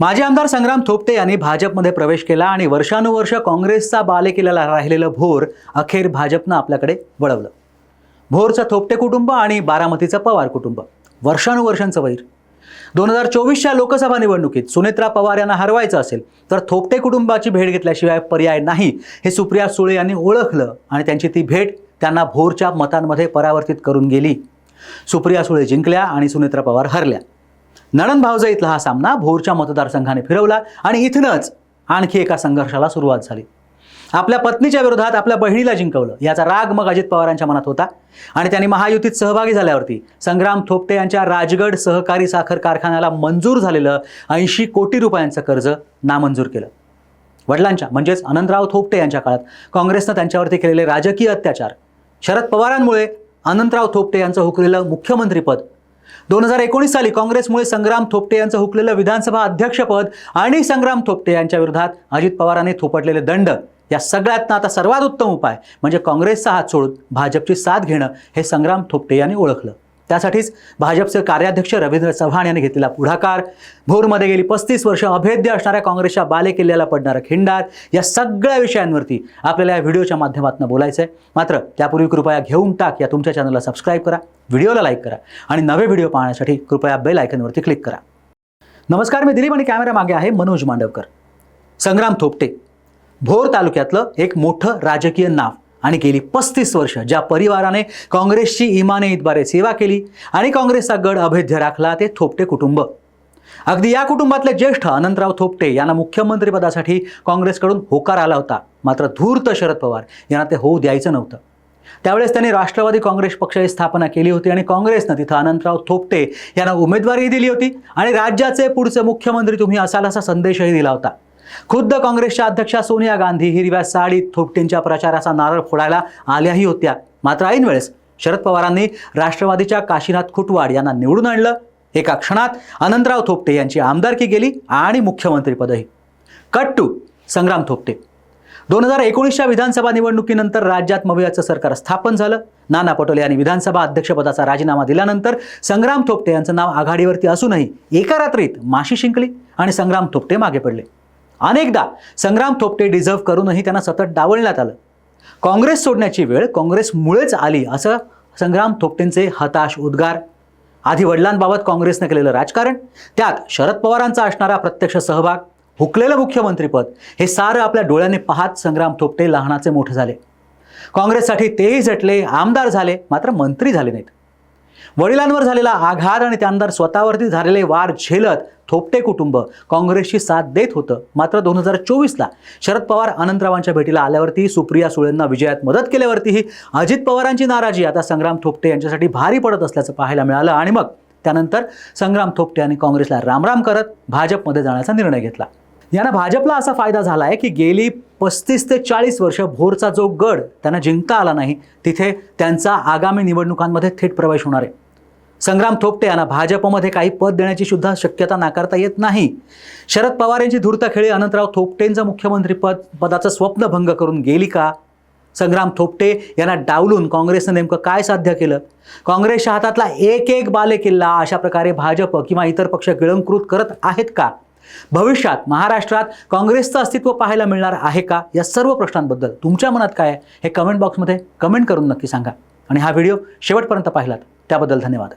माजी आमदार संग्राम थोपटे यांनी भाजपमध्ये प्रवेश केला आणि वर्षानुवर्ष काँग्रेसचा बालेकिल्ला राहिलेलं भोर अखेर भाजपनं आपल्याकडे वळवलं. भोरचं थोपटे कुटुंब आणि बारामतीचं पवार कुटुंब. वर्षानुवर्षांचं वैर. दोन हजार चोवीसच्या लोकसभा निवडणुकीत सुनेत्रा पवार यांना हरवायचं असेल तर थोपटे कुटुंबाची भेट घेतल्याशिवाय पर्याय नाही हे सुप्रिया सुळे यांनी ओळखलं आणि त्यांची ती भेट त्यांना भोरच्या मतांमध्ये परावर्तित करून गेली. सुप्रिया सुळे जिंकल्या आणि सुनेत्रा पवार हरल्या. नणन भावजा इथला हा सामना भोरच्या मतदारसंघाने फिरवला आणि इथूनच आणखी एका संघर्षाला सुरुवात झाली. आपल्या पत्नीच्या विरोधात आपल्या बहिणीला जिंकवलं. याचा राग मग अजित पवारांच्या मनात होता. आणि त्यांनी महायुतीत सहभागी झाल्यावरती संग्राम थोपटे यांच्या राजगड सहकारी साखर कारखान्याला मंजूर झालेलं ऐंशी कोटी रुपयांचं कर्ज नामंजूर केलं. वडिलांच्या म्हणजेच अनंतराव थोपटे यांच्या काळात काँग्रेसनं त्यांच्यावरती केलेले राजकीय अत्याचार शरद पवारांमुळे अनंतराव थोपटे यांचं हुकलेलं मुख्यमंत्रीपद दोन हजार एकोणीस साली काँग्रेसमुळे संग्राम थोपटे यांचं हुकलेलं विधानसभा अध्यक्षपद आणि संग्राम थोपटे यांच्या विरोधात अजित पवारांनी थोपटलेले दंड. या सगळ्यातनं आता सर्वात उत्तम उपाय म्हणजे काँग्रेसचा हात सोडून भाजपची साथ घेणं हे संग्राम थोपटे यांनी ओळखलं. त्यासाठीच भाजपचे कार्याध्यक्ष रवींद्र चव्हाण यांनी घेतलेला पुढाकार. भोरमध्ये गेली पस्तीस वर्ष अभेद्य असणाऱ्या काँग्रेसच्या बालेकिल्ल्याला पडणारं खिंडार या सगळ्या विषयांवरती आपल्याला या व्हिडिओच्या माध्यमातून बोलायचं आहे मात्र त्यापूर्वी कृपया घेऊन टाक या तुमच्या चॅनलला सबस्क्राईब करा व्हिडिओला लाईक करा आणि नवे व्हिडिओ पाहण्यासाठी कृपया बेल आयकनवरती क्लिक करा. नमस्कार मी दिलीप आणि कॅमेरा मागे आहे मनोज मांडवकर. संग्राम थोपटे. भोर तालुक्यातलं एक मोठं राजकीय नाव. आणि गेली पस्तीस वर्ष ज्या परिवाराने काँग्रेसची इमाने इतबारे सेवा केली आणि काँग्रेसचा गड अभेद्य राखला ते थोपटे कुटुंब. अगदी या कुटुंबातले ज्येष्ठ अनंतराव थोपटे यांना मुख्यमंत्रीपदासाठी काँग्रेसकडून होकार आला होता. मात्र धूर्त शरद पवार यांना ते होऊ द्यायचं नव्हतं. त्यावेळेस त्यांनी राष्ट्रवादी काँग्रेस पक्षाची स्थापना केली होती आणि काँग्रेसनं तिथं अनंतराव थोपटे यांना उमेदवारी दिली होती आणि राज्याचे पुढचे मुख्यमंत्री तुम्ही असाल असा संदेशही दिला होता. खुद्द काँग्रेसच्या अध्यक्षा सोनिया गांधी हिरव्या साडीत थोपटेंच्या प्रचाराचा नारळ फोडायला आल्याही होत्या. मात्र ऐन वेळेस शरद पवारांनी राष्ट्रवादीच्या काशीनाथ खुटवाड यांना निवडून आणलं. एका क्षणात अनंतराव थोपटे यांची आमदारकी गेली आणि मुख्यमंत्रीपदही कट टू संग्राम थोपटे. दोन हजार एकोणीसच्या विधानसभा निवडणुकीनंतर राज्यात मवियाचं सरकार स्थापन झालं. नाना पटोले यांनी विधानसभा अध्यक्षपदाचा राजीनामा दिल्यानंतर संग्राम थोपटे यांचं नाव आघाडीवरती असूनही एका रात्रीत माशी शिंकली आणि संग्राम थोपटे मागे पडले. अनेकदा संग्राम थोपटे डिझर्व करूनही त्यांना सतत डावलण्यात आलं. काँग्रेस सोडण्याची वेळ काँग्रेसमुळेच आली असं संग्राम थोपटेंचे हताश उद्गार. आधी वडिलांबाबत काँग्रेसनं केलेलं राजकारण त्यात शरद पवारांचा असणारा प्रत्यक्ष सहभाग हुकलेलं मुख्यमंत्रीपद हे सारं आपल्या डोळ्याने पाहत संग्राम थोपटे लहानाचे मोठे झाले. काँग्रेससाठी तेही झटले आमदार झाले मात्र मंत्री झाले नाहीत. वडिलांवर झालेला आघात आणि त्यानंतर स्वतःवरती झालेले वार झेलत थोपटे कुटुंब काँग्रेसची साथ देत होतं. मात्र दोन हजार चोवीसला शरद पवार अनंतरावांच्या भेटीला आल्यावरती सुप्रिया सुळेंना विजयात मदत केल्यावरतीही अजित पवारांची नाराजी. आता संग्राम थोपटे यांच्यासाठी भारी पडत असल्याचं पाहायला मिळालं आणि मग त्यानंतर संग्राम थोपटे यांनी काँग्रेसला रामराम करत भाजपमध्ये जाण्याचा निर्णय घेतला. यांना भाजपला असा फायदा झाला आहे की गेली पस्तीस ते चाळीस वर्ष भोरचा जो गड त्यांना जिंकता आला नाही. तिथे त्यांचा आगामी निवडणुकांमध्ये थेट प्रवेश होणार आहे. संग्राम थोपटे यांना भाजपमध्ये काही पद देण्याची सुद्धा शक्यता नाकारता येत नाही. शरद पवार यांची धूर्त खेळी अनंतराव थोपटेंचं मुख्यमंत्रीपद पदाचं स्वप्न भंग करून गेली का? संग्राम थोपटे यांना डावलून काँग्रेसनं नेमकं काय साध्य केलं? काँग्रेसच्या हातातला एक एक बालेकिल्ला अशा प्रकारे भाजप किंवा इतर पक्ष गिळंकृत करत आहेत का? भविष्यात महाराष्ट्रात काँग्रेसचं अस्तित्व पाहायला मिळणार आहे का? या सर्व प्रश्नांबद्दल तुमच्या मनात काय आहे हे कमेंट बॉक्समध्ये कमेंट करून नक्की सांगा. आणि हा व्हिडिओ शेवटपर्यंत पाहिलात. त्याबद्दल धन्यवाद.